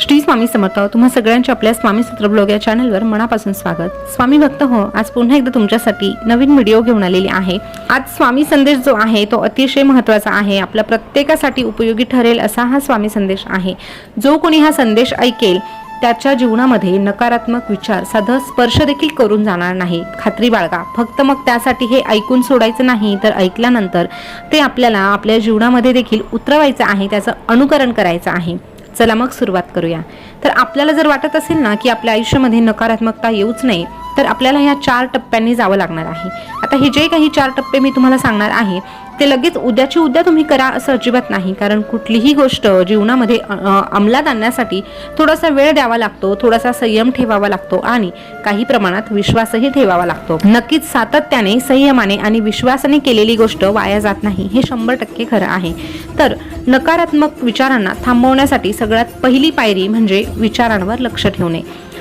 श्री स्वामी समर्थ तुम्हा सगळ्यांचे आपल्या स्वामी सूत्र ब्लॉग या चॅनलवर मनापासून स्वागत. स्वामी भक्त हो आज पुन्हा एकदा तुमच्यासाठी नवीन व्हिडिओ घेऊन आलेली आहे. आज स्वामी संदेश जो आहे तो अतिशय महत्त्वाचा आहे. आपल्या प्रत्येकासाठी उपयोगी ठरेल असा हा स्वामी संदेश आहे. जो कोणी हा संदेश ऐकेल त्याच्या जीवनामध्ये नकारात्मक विचार साधं स्पर्श देखील करून जाणार नाही. खात्री बाळगा. फक्त मग त्यासाठी हे ऐकून सोडायचं नाही तर ऐकल्यानंतर ते आपल्याला आपल्या जीवनामध्ये देखील उतरवायचं आहे त्याचं अनुकरण करायचं आहे. चला मग सुरुवात करूया. तर आपल्याला जर वाटत असेल ना की आपल्या आयुष्यामध्ये नकारात्मकता येऊच नाही तर आपल्याला ह्या चार टप्प्यांनी जावं लागणार आहे. आता हे जे काही चार टप्पे मी तुम्हाला सांगणार आहे ते लगेच उद्याची उद्या तुम्ही करा असं अजिबात नाही. कारण कुठलीही गोष्ट जीवनामध्ये अंमलात आणण्यासाठी थोडासा वेळ द्यावा लागतो थोडासा संयम ठेवावा लागतो आणि काही प्रमाणात विश्वासही ठेवावा लागतो. नक्कीच सातत्याने संयमाने आणि विश्वासाने केलेली गोष्ट वाया जात नाही हे शंभर टक्के खरं आहे. तर नकारात्मक विचारांना थांबवण्यासाठी सगळ्यात पहिली पायरी म्हणजे विचारांवर लक्ष ठेवणे.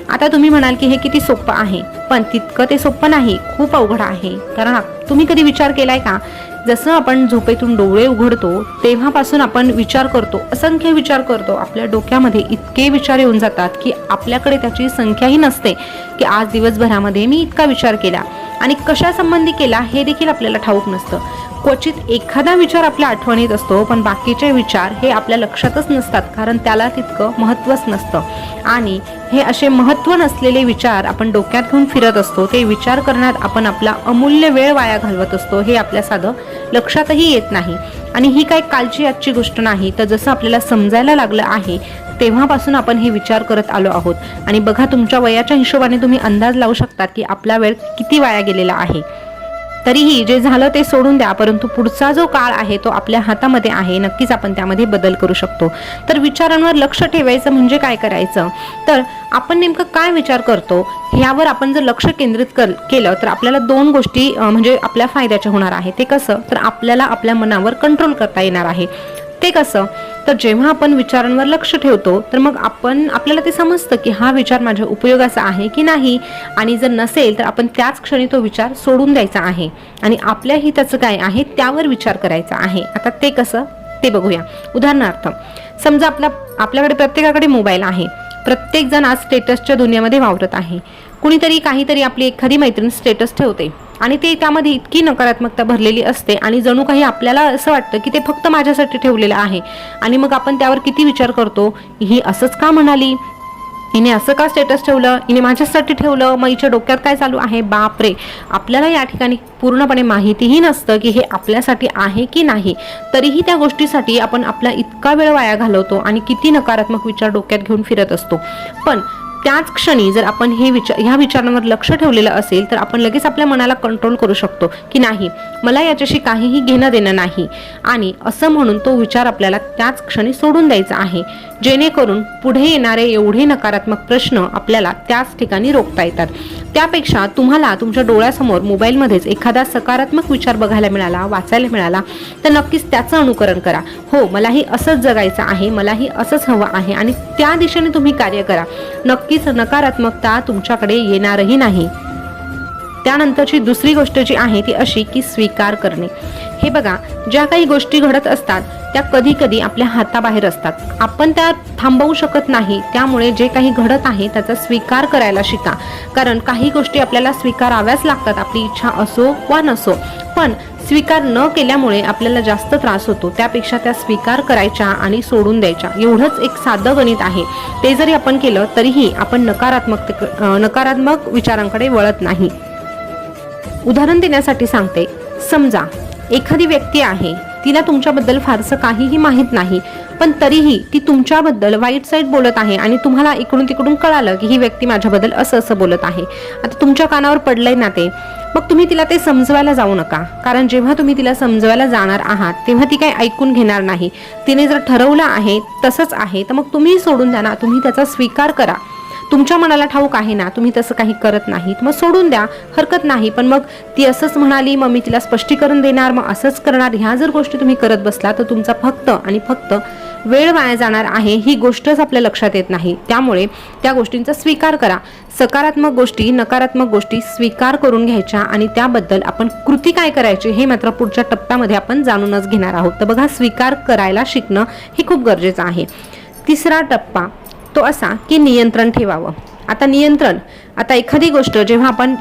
आता तुम्ही म्हणाल की हे किती सोपं आहे पण तितकं ते सोपं नाही खूप अवघड आहे. कारण तुम्ही कधी विचार केलाय का? जसं आपण झोपेतून डोळे उघडतो तेव्हापासून आपण विचार करतो असंख्य विचार करतो. आपल्या डोक्यामध्ये इतके विचार येऊन जातात की आपल्याकडे त्याची संख्याही नसते की आज दिवसभरामध्ये मी इतका विचार केला. आणि कशासंबंधी केला हे देखील आपल्याला ठाऊक नसतं. क्वचित एखादा विचार आपल्या आठवणीत असतो पण बाकीचे विचार हे आपल्या लक्षातच नसतात कारण त्याला तितकं महत्त्वच नसतं. आणि हे असे महत्त्व नसलेले विचार आपण डोक्यात घेऊन फिरत असतो ते विचार करण्यात आपण आपला अमूल्य वेळ वाया घालवत असतो हे आपल्या साधं लक्षातही येत नाही. आणि ही काही कालची आजची गोष्ट नाही तर जसं आपल्याला समजायला लागलं आहे तेव्हापासून आपण हे विचार करत आलो आहोत. आणि बघा तुमच्या वयाच्या हिशोबाने तुम्ही अंदाज लावू शकता की आपला वेळ किती वाया गेलेला आहे. तरीही जे झालं ते सोडून द्या परंतु पुढचा जो काळ आहे तो आपल्या हातामध्ये आहे. नक्कीच आपण त्यामध्ये बदल करू शकतो. तर विचारांवर लक्ष ठेवायचं म्हणजे काय करायचं? तर आपण नेमकं काय विचार करतो? ह्यावर आपण जर लक्ष केंद्रित कर केलं तर आपल्याला दोन गोष्टी म्हणजे आपल्या फायद्याच्या होणार आहे. ते कसं? तर आपल्याला आपल्या मनावर कंट्रोल करता येणार आहे. ते कसं? तर जेव्हा आपण विचारांवर लक्ष ठेवतो तर मग आपण आपल्याला ते समजतं की हा विचार माझ्या उपयोगाचा आहे की नाही? आणि जर नसेल तर आपण त्याच क्षणी तो विचार सोडून द्यायचा आहे. आणि आपल्या हिताचं काय आहे त्यावर विचार करायचा आहे. आता ते कसं? ते बघूया. उदाहरणार्थ समजा आपला आपल्याकडे प्रत्येकाकडे मोबाईल आहे. प्रत्येकजण आज स्टेटसच्या दुनियामध्ये वावरत आहे. कुणीतरी काहीतरी आपली एखादी मैत्रीण स्टेटस ठेवते. आणि ते त्यामध्ये इतकी नकारात्मकता भरलेली असते आणि जणू काही आपल्याला असं वाटतं की ते फक्त माझ्यासाठी ठेवलेलं आहे. आणि मग आपण त्यावर किती विचार करतो? ही असंच का म्हणाली? हिने असं का स्टेटस ठेवलं? हिने माझ्यासाठी ठेवलं? मग हिच्या डोक्यात काय चालू आहे? बापरे आपल्याला या ठिकाणी पूर्णपणे माहितीही नसतं की हे आपल्यासाठी आहे की नाही. तरीही त्या गोष्टीसाठी आपण आपला इतका वेळ वाया घालवतो आणि किती नकारात्मक विचार डोक्यात घेऊन फिरत असतो. पण त्याच क्षणी जर आपण हे विचार ह्या विचारांवर लक्ष ठेवलेलं असेल तर आपण लगेच आपल्या मनाला कंट्रोल करू शकतो की नाही मला याच्याशी काहीही घेणं देणं नाही. आणि असं म्हणून तो विचार आपल्याला त्याच क्षणी सोडून द्यायचा आहे. जेणेकरून पुढे येणारे एवढे नकारात्मक प्रश्न आपल्याला त्याच ठिकाणी रोखता येतात. त्यापेक्षा तुम्हाला तुमच्या डोळ्यासमोर मोबाईलमध्येच एखादा सकारात्मक विचार बघायला मिळाला वाचायला मिळाला तर नक्कीच त्याचं अनुकरण करा. हो मलाही असंच जगायचं आहे मलाही असंच हवं आहे आणि त्या दिशेने तुम्ही कार्य करा. नक्की नक्कीच नकारात्मकता तुमच्याकडे येणारही नाही. त्यानंतरची दुसरी गोष्ट जी आहे ती अशी की स्वीकार करणे. हे बघा ज्या काही गोष्टी घडत असतात त्या कधी कधी आपल्या हाताबाहेर असतात. आपण त्या थांबवू शकत नाही त्यामुळे जे काही घडत आहे त्याचा स्वीकार करायला शिका. कारण काही गोष्टी आपल्याला स्वीकाराव्याच लागतात आपली इच्छा असो वा नसो. पण स्वीकार न केल्यामुळे आपल्याला जास्त त्रास होतो. त्यापेक्षा त्या स्वीकार करायच्या आणि सोडून द्यायच्या. एवढंच एक साधं गणित आहे. ते जरी आपण केलं तरीही आपण नकारात्मक नकारात्मक विचारांकडे वळत नाही. उदाहरण देण्यासाठी सांगते. समजा एखादी व्यक्ती आहे तिला तुमच्याबद्दल फारसं काहीही माहीत नाही पण तरीही ती तुमच्याबद्दल वाईट साईड बोलत आहे आणि तुम्हाला इकडून तिकडून कळालं की ही व्यक्ती माझ्याबद्दल असं असं बोलत आहे. आता तुमच्या कानावर पडलंय ना ते. मग तुम्ही तिला ते समजवायला जाऊ नका. कारण जेव्हा तुम्ही तिला समजवायला जाणार आहात तेव्हा ती काही ऐकून घेणार नाही. तिने जर ठरवलं आहे तसंच आहे तर मग तुम्ही सोडून द्या ना. तुम्ही त्याचा स्वीकार करा. तुमच्या मनाला ठाऊक आहे ना तुम्ही तसं काही करत नाहीत. मग सोडून द्या हरकत नाही. पण मग ती असंच म्हणाली मग मी तिला स्पष्टीकरण देणार मग असंच करणार. ह्या जर गोष्टी तुम्ही करत बसला तर तुमचा फक्त आणि फक्त वेळ वाया जाणार आहे ही गोष्टच आपल्या लक्षात येत नाही. त्यामुळे त्या गोष्टींचा स्वीकार करा. सकारात्मक गोष्टी नकारात्मक गोष्टी स्वीकार करून घ्यायच्या आणि त्याबद्दल आपण कृती काय करायची हे मात्र पुढच्या टप्प्यामध्ये आपण जाणूनच घेणार आहोत. तर बघा स्वीकार करायला शिकणं हे खूप गरजेचं आहे. तिसरा टप्पा तो असा की नियंत्रण ठेवावं. आता नियंत्रण आता एखादी गोष्ट जेव्हा आपण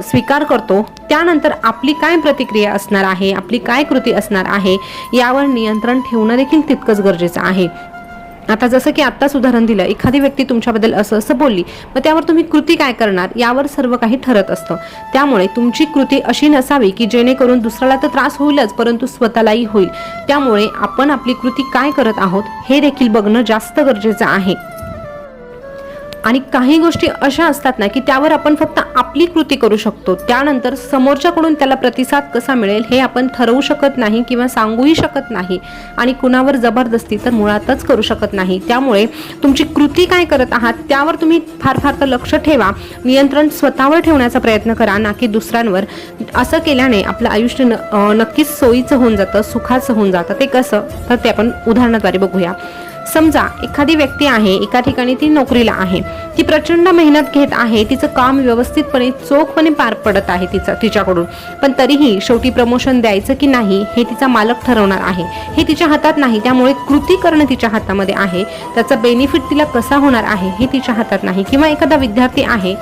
स्वीकार करतो त्यानंतर आपली काय प्रतिक्रिया असणार आहे आपली काय कृती असणार आहे यावर नियंत्रण ठेवणं देखील तितकंच गरजेचं आहे. आता जसं की आत्ताच उदाहरण दिलं एखादी व्यक्ती तुमच्याबद्दल असं असं बोलली मग त्यावर तुम्ही कृती काय करणार यावर सर्व काही ठरत असतं. त्यामुळे तुमची कृती अशी नसावी की जेणेकरून दुसऱ्याला तर त्रास होईलच परंतु स्वतःलाही होईल. त्यामुळे आपण आपली कृती काय करत आहोत हे देखील बघणं जास्त गरजेचं आहे. आणि काही गोष्टी अशा असतात ना की त्यावर आपण फक्त आपली कृती करू शकतो. त्यानंतर समोरच्याकडून त्याला प्रतिसाद कसा मिळेल हे आपण ठरवू शकत नाही किंवा सांगूही शकत नाही. आणि कुणावर जबरदस्ती तर मुळातच करू शकत नाही. त्यामुळे तुमची कृती काय करत आहात त्यावर तुम्ही फार फार तर लक्ष ठेवा. नियंत्रण स्वतःवर ठेवण्याचा प्रयत्न करा ना की दुसऱ्यांवर. असं केल्याने आपलं आयुष्य न- नक्कीच सोयीचं होऊन जातं सुखाचं होऊन जातं. ते कसं? तर ते आपण उदाहरणाद्वारे बघूया. समजा एखादी व्यक्ती आहे एका ठिकाणी ती नोकरीला आहे. ती प्रचंड मेहनत घेत आहे तिचं काम व्यवस्थितपणे चोखपणे पार पडत आहे तिचं तिच्याकडून. पण तरीही शेवटी प्रमोशन द्यायचं की नाही हे तिचा मालक ठरवणार आहे. हे तिच्या हातात नाही त्यामुळे कृती करणं तिच्या हातामध्ये आहे. त्याचा बेनिफिट तिला कसा होणार आहे हे तिच्या हातात नाही. किंवा एखादा विद्यार्थी आहे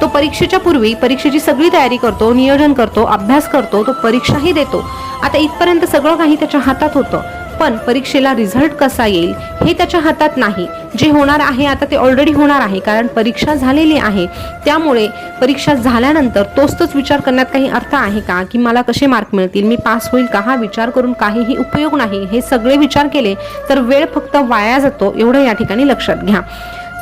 तो परीक्षेच्या पूर्वी परीक्षेची सगळी तयारी करतो नियोजन करतो अभ्यास करतो तो परीक्षाही देतो. आता इथपर्यंत सगळं काही त्याच्या हातात होतं. पण परीक्षेला रिझल्ट कसा येईल हे त्याच्या हातात नाही. जे होणार आहे आता ते ऑलरेडी होणार आहे कारण परीक्षा झालेली आहे. त्यामुळे परीक्षा झाल्यानंतर तोच तोच विचार करण्यात काही अर्थ आहे का? की मला कसे मार्क मिळतील? मी पास होईल का? हा विचार करून काहीही उपयोग नाही. हे सगळे विचार केले तर वेळ फक्त वाया जातो एवढं या ठिकाणी लक्षात घ्या.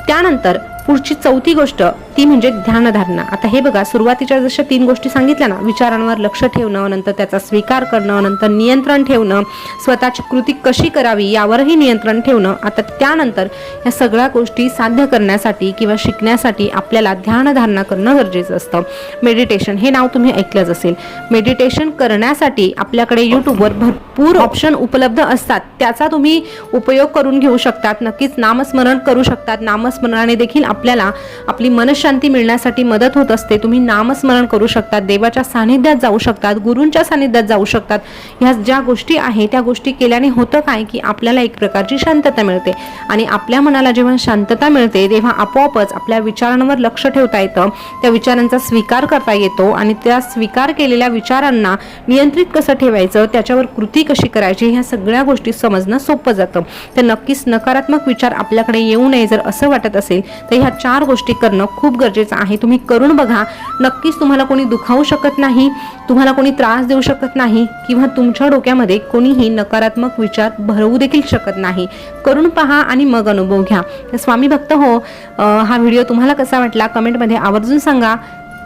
त्यानंतर पुढची चौथी गोष्ट ती म्हणजे ध्यानधारणा. आता हे बघा सुरुवातीच्या जशा तीन गोष्टी सांगितल्या ना विचारांवर लक्ष ठेवणं नंतर त्याचा स्वीकार करणं नंतर नियंत्रण ठेवणं स्वतःची कृती कशी करावी यावरही नियंत्रण ठेवणं आता त्यानंतर या सगळ्या गोष्टी साध्य करण्यासाठी किंवा शिकण्यासाठी आपल्याला ध्यानधारणा करणं गरजेचं असतं. मेडिटेशन हे नाव तुम्ही ऐकलंच असेल. मेडिटेशन करण्यासाठी आपल्याकडे यूट्यूबवर भरपूर ऑप्शन उपलब्ध असतात. त्याचा तुम्ही उपयोग करून घेऊ शकतात. नक्कीच नामस्मरण करू शकतात. नामस्मरणाने देखील आपल्याला आपली शांती मिळण्यासाठी मदत होत असते. तुम्ही नामस्मरण करू शकतात देवाच्या सानिध्यात जाऊ शकतात गुरूंच्या सानिध्यात जाऊ शकतात. ह्या ज्या गोष्टी आहे त्या गोष्टी केल्याने होतं काय? की आपल्याला एक प्रकारची शांतता मिळते. आणि आपल्या मनाला जेव्हा शांतता मिळते तेव्हा आपोआपच आपल्या विचारांवर लक्ष ठेवता येतं. त्या विचारांचा स्वीकार करता येतो आणि त्या स्वीकार केलेल्या विचारांना नियंत्रित कसं ठेवायचं? त्याच्यावर कृती कशी करायची? ह्या सगळ्या गोष्टी समजणं सोपं जातं. तर नक्कीच नकारात्मक विचार आपल्याकडे येऊ नये जर असं वाटत असेल तर ह्या चार गोष्टी करणं खूप गरजेचं आहे. तुम्ही करून बघा. नक्कीच तुम्हाला कोणी दुखावू शकत नाही तुम्हाला कोणी त्रास देऊ शकत नाही किंवा तुमच्या डोक्यामध्ये कोणीही नकारात्मक विचार भरवू देखील शकत नाही. करून पहा आणि मग अनुभव घ्या. तर स्वामी भक्त हो हा व्हिडिओ तुम्हाला कसा वाटला कमेंटमध्ये आवर्जून सांगा.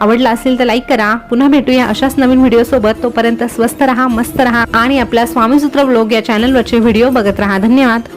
आवडला असेल तर लाईक करा. पुन्हा भेटूया अशाच नवीन व्हिडिओसोबत. तोपर्यंत स्वस्त रहा मस्त रहा आणि आपल्या स्वामीसूत्र ब्लॉग या चॅनलवरचे व्हिडिओ बघत रहा. धन्यवाद.